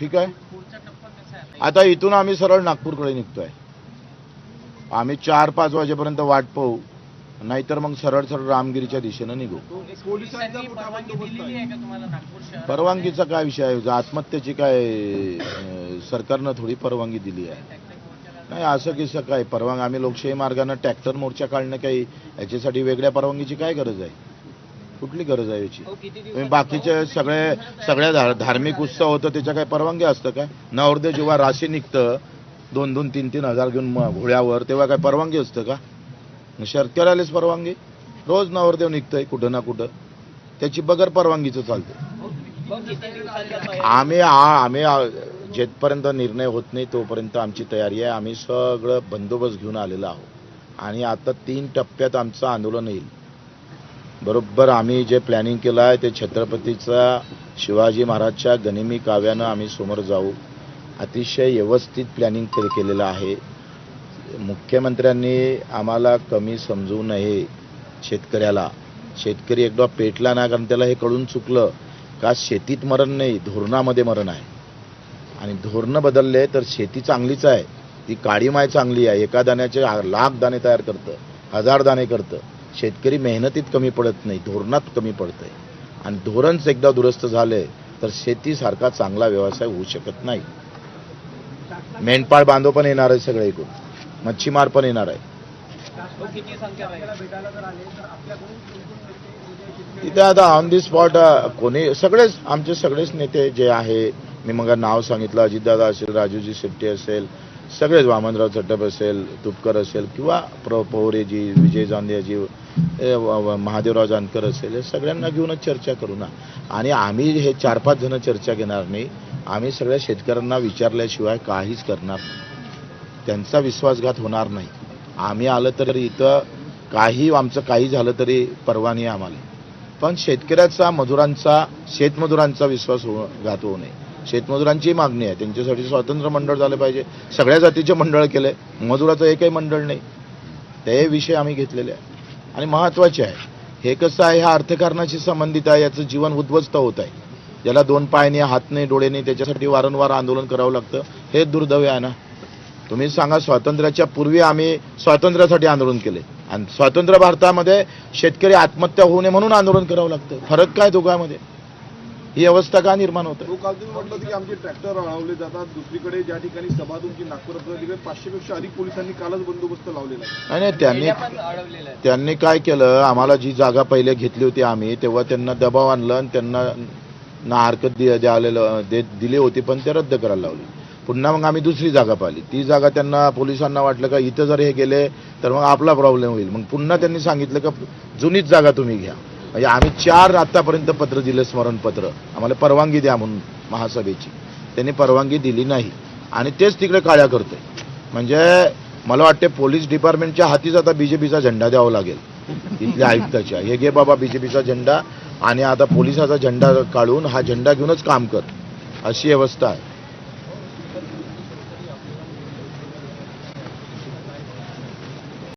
ठीक आहे? आता इथून आम्ही सरळ नागपूरकडे निघतोय. आम्ही चार पाच वाजेपर्यंत वाट पाहू. नाहीतर मग सरळ सरळ रामगिरीच्या दिशेनं निघू. परवानगीचा काय विषय आहे? आत्महत्येची काय सरकारनं थोडी परवानगी दिली आहे. नाही असं किस्सा काय? परवानगी आम्ही लोकशाही मार्गानं ट्रॅक्टर मोर्चा काढणं काही याच्यासाठी वेगळ्या परवानगीची काय गरज आहे? कुठली गरज आहे याची? तुम्ही बाकीचे सगळे सगळ्या धार- धार्मिक उत्सव होतं त्याच्या काय परवानगी असतं काय? नवरदेव जेव्हा राशी निघतं दोन दोन तीन तीन हजार घेऊन घोड्यावर तेव्हा काय परवानगी असतं का? मग शेतकऱ्यालाच परवानगी? रोज नवरदेव निघतंय कुठं ना कुठं. त्याची बगर परवानगीचं चालतं. आम्ही आम्ही जेथपर्यंत निर्णय होत नाही तोपर्यंत आमची तयारी आहे. आम्ही सगळं बंदोबस्त घेऊन आलेलो आहोत. आणि आता तीन टप्प्यात आमचं आंदोलन येईल. बरोबर आम्ही जे प्लॅनिंग केलं आहे ते छत्रपतीचा शिवाजी महाराजच्या गनिमी काव्यानं आम्ही समोर जाऊ. अतिशय व्यवस्थित प्लॅनिंग केलेलं आहे. मुख्यमंत्र्यांनी आम्हाला कमी समजू नये शेतकऱ्याला. शेतकरी एकदा पेटला ना कारण त्याला हे कळून चुकलं का शेतीत मरण नाही धोरणामध्ये मरण आहे. आणि धोरणं बदलले तर शेती चांगलीच आहे. ती काळी माय चांगली आहे. एका दाण्याचे लाख दाणे तयार करतं हजार दाणे करतं. शेतकरी मेहनतीत कमी पडत नाही धोरणात कमी पडतंय. आणि धोरणच एकदा दुरुस्त झाले तर शेतीसारखा चांगला व्यवसाय होऊ शकत नाही. मेंढपाळ बांधव पण येणार आहे सगळे एकूण मच्छीमार पण येणार आहे तिथे आता ऑन दी स्पॉट कोणी सगळेच आमचे सगळेच नेते जे आहे मी मग नाव सांगितलं अजितदादा असेल राजूजी शेट्टी असेल सगळेच वामनराव चटप असेल तुपकर असेल किंवा प्र पवरेजी विजय जांदेजी महादेवराव जानकर असेल हे सगळ्यांना घेऊनच चर्चा करू ना. आणि आम्ही हे चार पाच जण चर्चा घेणार नाही. आम्ही सगळ्या शेतकऱ्यांना विचारल्याशिवाय काहीच करणार नाही. त्यांचा विश्वासघात होणार नाही. आम्ही आलं तर इथं काही आमचं काही झालं तरी परवानगी आम्हाला. पण शेतकऱ्याचा मजुरांचा शेतमजुरांचा विश्वास हो घात होऊ नये. शेतमजुरांची मागणी आहे. त्यांच्यासाठी स्वातंत्र्य मंडळ झालं पाहिजे. सगळ्या जातीचे मंडळ केले. मजुराचं एकही मंडळ नाही. ते विषय आम्ही घेतलेले आहे. आणि महत्त्वाचे आहे. हे कसं आहे? ह्या अर्थकारणाशी संबंधित आहे. याचं जीवन उद्ध्वस्त होत आहे. ज्याला दोन पाय नाही हात नाही डोळे नाही त्याच्यासाठी वारंवार आंदोलन करावं लागतं. हे दुर्दैव आहे ना? तुम्ही सांगा स्वातंत्र्याच्या पूर्वी आम्ही स्वातंत्र्यासाठी आंदोलन केले. आणि स्वातंत्र्य भारतामध्ये शेतकरी आत्महत्या होऊ नये म्हणून आंदोलन करावं लागतं. फरक काय दोघांमध्ये? ही अवस्था का निर्माण होत तो काल तुम्ही म्हटलं होतं की आमचे ट्रॅक्टर अडवले जातात. दुसरीकडे ज्या ठिकाणी सभा तुमची नागपुरात तिकडे पाचशेपेक्षा अधिक पोलिसांनी कालच बंदोबस्त लावलेला आहे. नाही त्यांनी त्यांनी काय केलं? आम्हाला जी जागा पहिले घेतली होती आम्ही तेव्हा त्यांना दबाव आणलं आणि त्यांना ना हरकत दि द्यालेलं दे दिली होती पण ते रद्द करायला लावली. पुन्हा मग आम्ही दुसरी जागा पाहिली. ती जागा त्यांना पोलिसांना वाटलं का इथं जर हे गेले तर मग आपला प्रॉब्लेम होईल. मग पुन्हा त्यांनी सांगितलं का जुनीच जागा तुम्ही घ्या. म्हणजे आम्ही चार आतापर्यंत पत्र दिलं स्मरणपत्र. आम्हाला परवानगी द्या म्हणून महासभेची. त्यांनी परवानगी दिली नाही. आणि तेच तिकडे काळ्या करतोय. म्हणजे मला वाटते पोलीस डिपार्टमेंटच्या हातीच आता बीजेपीचा झेंडा द्यावा लागेल. इथल्या आयुक्ताच्या. हे घे बाबा बीजेपीचा झेंडा आणि आता पोलिसाचा झेंडा काढून हा झेंडा घेऊनच काम कर. अशी अवस्था आहे.